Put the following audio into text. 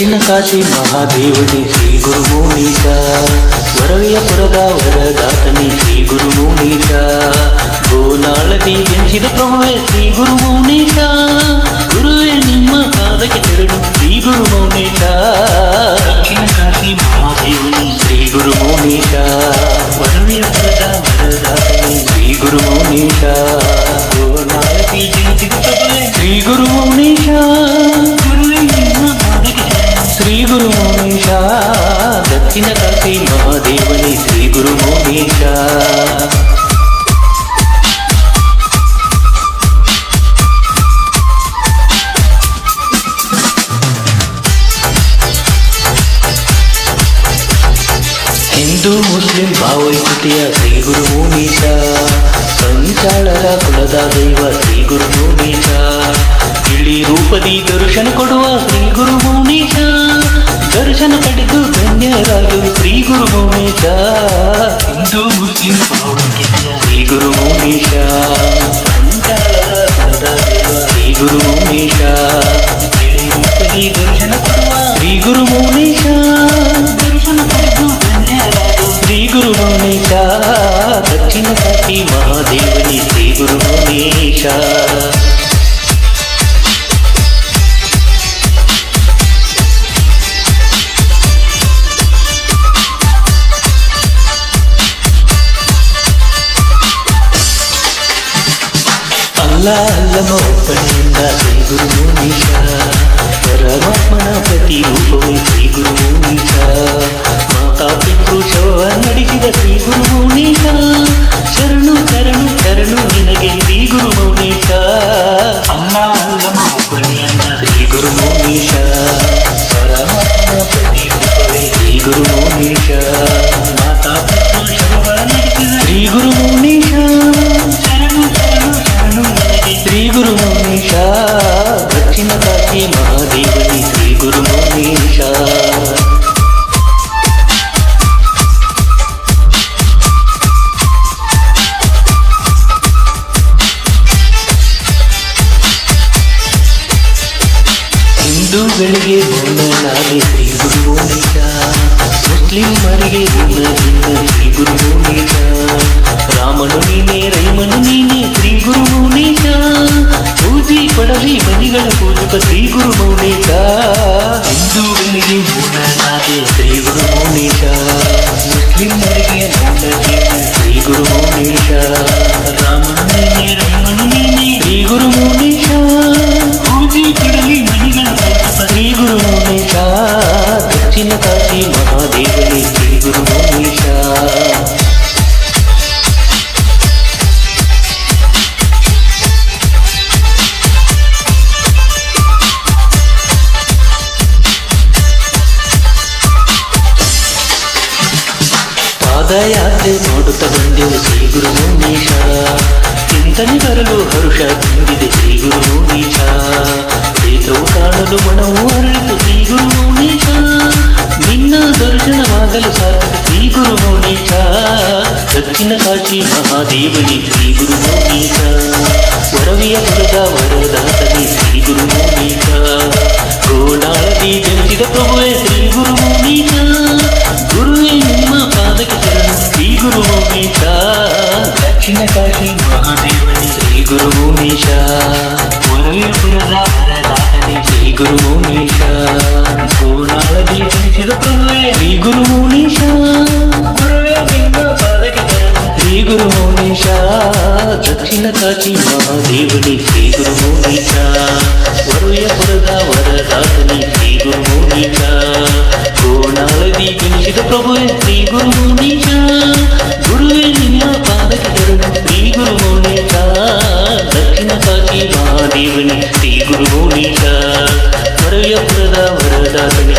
దక్షిణ కాశీ మహాదేవుని శ్రీ గురువు నీట వరవయ పురగా వరదాతని శ్రీ గురువు నీట గోనాళ దీవించిన ప్రభువే శ్రీ గురువు నీట గురువే నిమ్మ కాదకి తెరడు శ్రీ గురువు నీట దక్షిణ కాశీ మహాదేవుని శ్రీ గురువు నీట వరవయ పురగా వరదాతని శ్రీ గురువు నీట ಮೌನೀಶ ದಕ್ಷಿಣ ಕಾಶಿ ಮಹಾದೇವನಿ ಶ್ರೀ ಗುರು ಮೌನೀಶ ಹಿಂದೂ ಮುಸ್ಲಿಂ ಭಾವೈಕ್ಯತೆಯ ಶ್ರೀ ಗುರು ಮೌನೀಶ ಸಂಚಾಳರ ಕುಲದ ದೈವ ಶ್ರೀ ಗುರು ಮೌನೀಶ ಇಳಿ ರೂಪದಿ ದರ್ಶನ ಕೊಡುವ ಶ್ರೀ ಗುರು ಮೌನೀಶ దర్శన పడిదు ధన్యరాలు. శ్రీ గురు భూమిష. హిందూ ముస్లిం శ్రీ గురు భూమిష. శ్రీ గురు భూమిష. దర్శన శ్రీ గురు భూమిష. దర్శన ధన్యరాలు శ్రీ గురు దక్షిణ మహాదేవుని శ్రీ గురు ಮೌನೀಶ ದಕ್ಷಿಣ ಕಾಶಿ ಮಹಾದೇವನಿ ಶ್ರೀ ಗುರು ಮೌನೀಶ ಅಲ್ಲ ಅಲ್ಲಮ ಒಪ್ಪನೆಯಿಂದ ಶ್ರೀ ಗುರು ಮೌನೀಶ ಪರಮಾತ್ಮನ ಪ್ರತಿರೂಪವೇ ಶ್ರೀ ಗುರು ಮೌನೀಶ ಮಾತಾ ಪಿತೃ ಶವ ನಡೆಸಿದ ಶ್ರೀ ಗುರು ಮೌನೀಶ ಶರಣು ಶರಣು ಶರಣು ನಿನಗೆ ಶ್ರೀ ಗುರು ಮೌನೀಶ ದಕ್ಷಿಣ ಕಾಶಿ ಮಹಾದೇವನಿ ಶ್ರೀ ಗುರು ಮೌನೀಶ ಹಿಂದೂಗಳಿಗೆ ಮೌನನಾದೆ ಶ್ರೀ ಗುರು ಮೌನೀಶ ಮುಸ್ಲಿಮರಿಗೆ ನಿನ್ನ ನಿನ್ನ ಶ್ರೀ ಗುರು ಮೌನೀಶ ರಾಮನು ನೀನೇ ರೈಮನು ನೀನೇ గురువు నీక హిందూ వెలిగి మూల నాదే శ్రీ గురువు నీక ముస్లిం అడిగే శ్రీ గురువు నీక ಪಾದಯಾತ್ರೆ ನೋಡುತ್ತ ಬಂದೆವು ಶ್ರೀ ಗುರು ಮುನೀಶ ಚಿಂತನೆ ಬರಲು ಹರುಷ ತುಂಬಿದೆ ಶ್ರೀ ಗುರು ಮುನೀಶ ಕ್ಷೇತ್ರವು ಕಾಣಲು ಮನವು ಅರಳಿತು ಶ್ರೀ ಗುರು ಮುನೀಶ ನಿನ್ನ ದರ್ಶನವಾಗಲು ಸಾಕು ಶ್ರೀ ಗುರು ಮುನೀಶ ದಕ್ಷಿಣ ಕಾಶಿ ಮಹಾದೇವನಿ ಶ್ರೀ ಗುರು ಮುನೀಶ ವರವಿಯ ಪುರದ ವರದಾತನಿ ಶ್ರೀ ಗುರು ಮೌನೀಶ దక్షిణ కాళి మహాదేవని శ్రీ గురువు మీష వరవేపురదారదాటని శ్రీ గురువు మీష పూర్ణాల దీపం చిరుపుల్లే శ్రీ గురువు నీష శ్రీ గురువు నీష దక్షిణ కాళి మహాదేవుని శ్రీ வருட வருட சனி